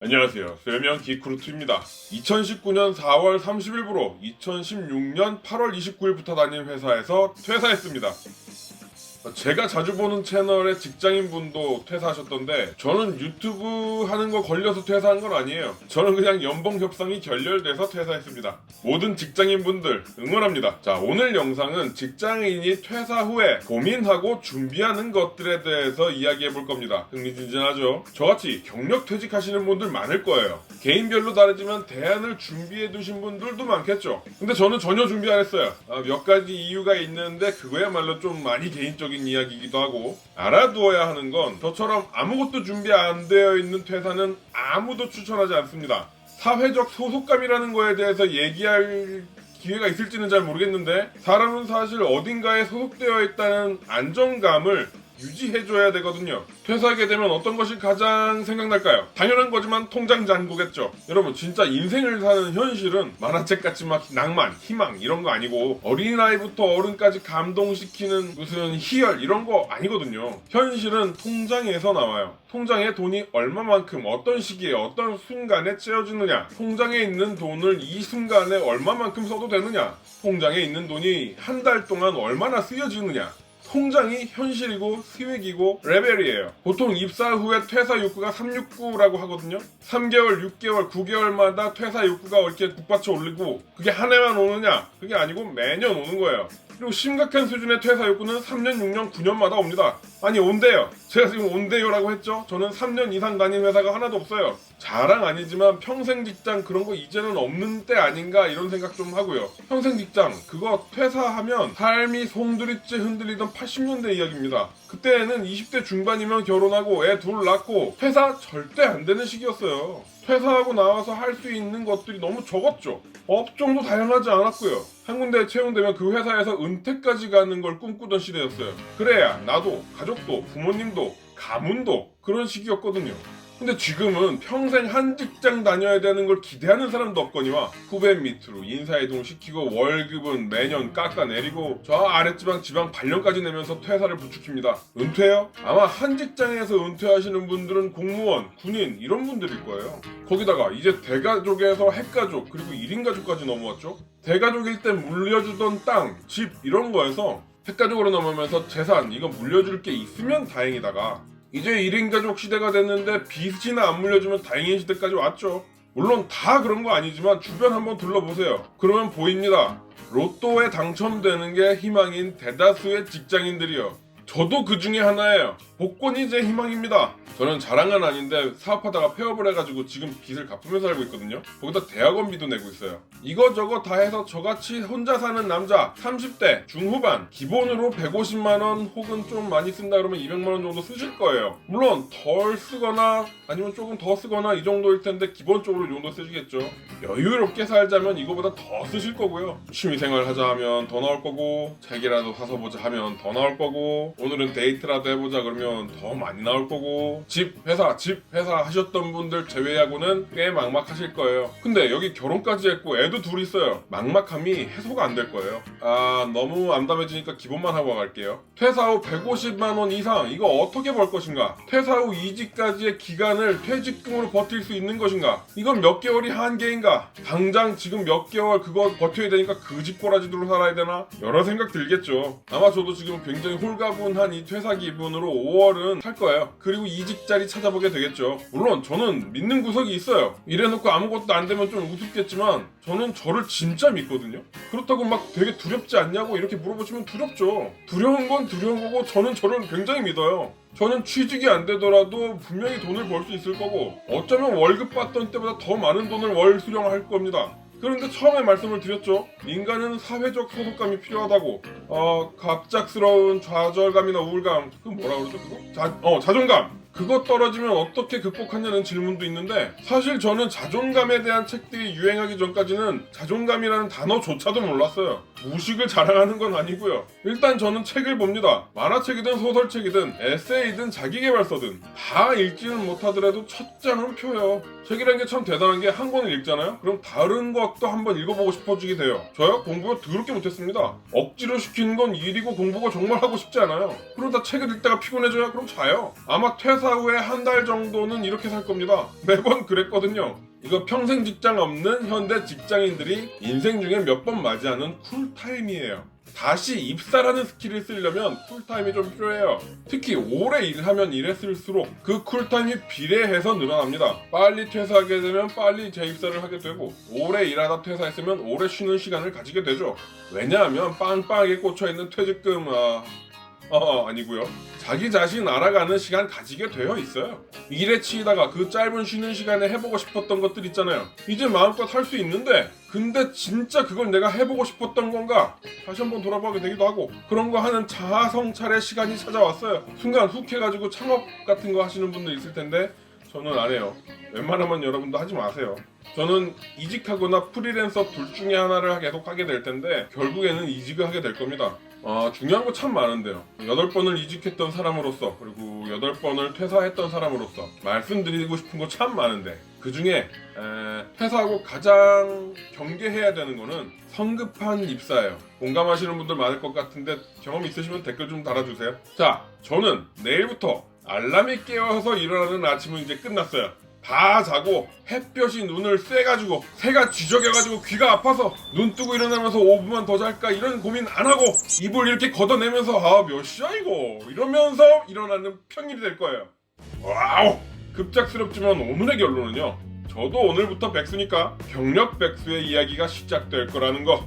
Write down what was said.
안녕하세요. 별명 기크루트입니다. 2019년 4월 30일부로 2016년 8월 29일부터 다닌 회사에서 퇴사했습니다. 제가 자주 보는 채널의 직장인분도 퇴사하셨던데 저는 유튜브 하는 거 걸려서 퇴사한 건 아니에요. 저는 그냥 연봉 협상이 결렬돼서 퇴사했습니다. 모든 직장인분들 응원합니다. 자, 오늘 영상은 직장인이 퇴사 후에 고민하고 준비하는 것들에 대해서 이야기해 볼 겁니다. 흥미진진하죠? 저같이 경력 퇴직하시는 분들 많을 거예요. 개인별로 다르지만 대안을 준비해 두신 분들도 많겠죠. 근데 저는 전혀 준비 안 했어요. 아, 몇 가지 이유가 있는데 그거야말로 좀 많이 개인적인 이야기이기도 하고 알아두어야 하는 건 저처럼 아무것도 준비 안 되어 있는 퇴사는 아무도 추천하지 않습니다. 사회적 소속감이라는 거에 대해서 얘기할 기회가 있을지는 잘 모르겠는데 사람은 사실 어딘가에 소속되어 있다는 안정감을 유지해줘야 되거든요. 퇴사하게 되면 어떤 것이 가장 생각날까요? 당연한 거지만 통장 잔고겠죠. 여러분 진짜 인생을 사는 현실은 만화책 같이 막 낭만, 희망 이런 거 아니고 어린아이부터 어른까지 감동시키는 무슨 희열 이런 거 아니거든요. 현실은 통장에서 나와요. 통장에 돈이 얼마만큼 어떤 시기에 어떤 순간에 채워지느냐 통장에 있는 돈을 이 순간에 얼마만큼 써도 되느냐 통장에 있는 돈이 한 달 동안 얼마나 쓰여지느냐 통장이 현실이고 스웩이고 레벨이에요. 보통 입사 후에 퇴사 욕구가 369라고 하거든요. 3개월, 6개월, 9개월마다 퇴사 욕구가 이렇게 북받쳐 올리고 그게 한 해만 오느냐? 그게 아니고 매년 오는 거예요. 그리고 심각한 수준의 퇴사 욕구는 3년, 6년, 9년마다 옵니다. 아니 온대요. 제가 지금 온대요라고 했죠. 저는 3년 이상 다닌 회사가 하나도 없어요. 자랑 아니지만 평생 직장 그런 거 이제는 없는 때 아닌가 이런 생각 좀 하고요. 평생 직장 그거 퇴사하면 삶이 송두리째 흔들리던 80년대 이야기입니다. 그때는 20대 중반이면 결혼하고 애 둘 낳고 퇴사 절대 안 되는 시기였어요. 퇴사하고 나와서 할 수 있는 것들이 너무 적었죠. 업종도 다양하지 않았고요. 한 군데 채용되면 그 회사에서 은퇴까지 가는 걸 꿈꾸던 시대였어요. 그래야 나도 가족 도 부모님도 가문도 그런 시기였거든요. 근데 지금은 평생 한 직장 다녀야 되는 걸 기대하는 사람도 없거니와 후배 밑으로 인사이동 시키고 월급은 매년 깎아내리고 저 아랫지방 지방 발령까지 내면서 퇴사를 부추깁니다. 은퇴요? 아마 한 직장에서 은퇴하시는 분들은 공무원, 군인 이런 분들일 거예요. 거기다가 이제 대가족에서 핵가족 그리고 1인 가족까지 넘어왔죠. 대가족일 때 물려주던 땅, 집 이런 거에서 핵가족으로 넘어오면서 재산 이거 물려줄 게 있으면 다행이다가 이제 1인 가족 시대가 됐는데 빚이나 안 물려주면 다행인 시대까지 왔죠. 물론 다 그런 거 아니지만 주변 한번 둘러보세요. 그러면 보입니다. 로또에 당첨되는 게 희망인 대다수의 직장인들이요. 저도 그 중에 하나예요. 복권이 제 희망입니다. 저는 자랑은 아닌데 사업하다가 폐업을 해가지고 지금 빚을 갚으면서 살고 있거든요. 거기다 대학원비도 내고 있어요. 이거저거 다 해서 저같이 혼자 사는 남자 30대 중후반 기본으로 150만 원 혹은 좀 많이 쓴다 그러면 200만 원 정도 쓰실 거예요. 물론 덜 쓰거나 아니면 조금 더 쓰거나 이 정도일 텐데 기본적으로 이 정도 쓰시겠죠. 여유롭게 살자면 이거보다 더 쓰실 거고요. 취미생활 하자 하면 더 나올 거고 책이라도 사서 보자 하면 더 나올 거고 오늘은 데이트라도 해보자 그러면 더 많이 나올 거고 집 회사 집 회사 하셨던 분들 제외하고는 꽤 막막하실 거예요. 근데 여기 결혼까지 했고 애도 둘 있어요. 막막함이 해소가 안 될 거예요. 아 너무 암담해지니까 기본만 하고 갈게요. 퇴사 후 150만 원 이상 이거 어떻게 벌 것인가? 퇴사 후 이직까지의 기간을 퇴직금으로 버틸 수 있는 것인가? 이건 몇 개월이 한계인가? 당장 지금 몇 개월 그거 버텨야 되니까 그 집 꼬라지로 살아야 되나? 여러 생각 들겠죠. 아마 저도 지금 굉장히 홀가분 한 이 퇴사 기분으로 5월은 살 거예요. 그리고 이직 자리 찾아보게 되겠죠. 물론 저는 믿는 구석이 있어요. 이래놓고 아무것도 안 되면 좀 우습겠지만 저는 저를 진짜 믿거든요. 그렇다고 막 되게 두렵지 않냐고 이렇게 물어보시면 두렵죠. 두려운 건 두려운 거고 저는 저를 굉장히 믿어요. 저는 취직이 안 되더라도 분명히 돈을 벌 수 있을 거고 어쩌면 월급 받던 때보다 더 많은 돈을 월 수령할 겁니다. 그런데 처음에 말씀을 드렸죠. 인간은 사회적 소속감이 필요하다고. 어, 갑작스러운 좌절감이나 우울감. 그 뭐라 그러죠, 그거? 자, 어, 자존감. 그거 떨어지면 어떻게 극복하냐는 질문도 있는데 사실 저는 자존감에 대한 책들이 유행하기 전까지는 자존감이라는 단어조차도 몰랐어요. 무식을 자랑하는 건 아니고요. 일단 저는 책을 봅니다. 만화책이든 소설책이든 에세이든 자기계발서든 다 읽지는 못하더라도 첫 장은 펴요. 책이란 게참 대단한 게 한 권을 읽잖아요. 그럼 다른 것도 한번 읽어보고 싶어지게 돼요. 저요 공부 더럽게 못했습니다. 억지로 시키는 건 일이고 공부가 정말 하고 싶지 않아요. 그러다 책을 읽다가 피곤해져요. 그럼 자요. 아마 퇴사 퇴사 후에 한 달 정도는 이렇게 살 겁니다. 매번 그랬거든요. 이거 평생 직장 없는 현대 직장인들이 인생 중에 몇 번 맞이하는 쿨타임이에요. 다시 입사라는 스킬을 쓰려면 쿨타임이 좀 필요해요. 특히 오래 일하면 일했을수록 그 쿨타임이 비례해서 늘어납니다. 빨리 퇴사하게 되면 빨리 재입사를 하게 되고 오래 일하다 퇴사했으면 오래 쉬는 시간을 가지게 되죠. 왜냐하면 빵빵하게 꽂혀있는 퇴직금 아... 어, 아니고요. 자기 자신 알아가는 시간 가지게 되어 있어요. 일에 치이다가 그 짧은 쉬는 시간에 해보고 싶었던 것들 있잖아요. 이제 마음껏 할 수 있는데, 근데 진짜 그걸 내가 해보고 싶었던 건가? 다시 한번 돌아보게 되기도 하고, 그런 거 하는 자아 성찰의 시간이 찾아왔어요. 순간 훅 해가지고 창업 같은 거 하시는 분들 있을 텐데, 저는 안 해요. 웬만하면 여러분도 하지 마세요. 저는 이직하거나 프리랜서 둘 중에 하나를 계속 하게 될 텐데 결국에는 이직을 하게 될 겁니다. 아, 중요한 거 참 많은데요. 여덟 번을 이직했던 사람으로서 그리고 여덟 번을 퇴사했던 사람으로서 말씀드리고 싶은 거 참 많은데 그 중에 퇴사하고 가장 경계해야 되는 거는 성급한 입사예요. 공감하시는 분들 많을 것 같은데 경험 있으시면 댓글 좀 달아주세요. 자, 저는 내일부터 알람이 깨워서 일어나는 아침은 이제 끝났어요. 다 자고 햇볕이 눈을 쐬가지고 새가 쥐적여가지고 귀가 아파서 눈 뜨고 일어나면서 5분만 더 잘까 이런 고민 안 하고 이불 이렇게 걷어내면서 아 몇 시야 이거 이러면서 일어나는 평일이 될 거예요. 와우 급작스럽지만 오늘의 결론은요. 저도 오늘부터 백수니까 경력 백수의 이야기가 시작될 거라는 거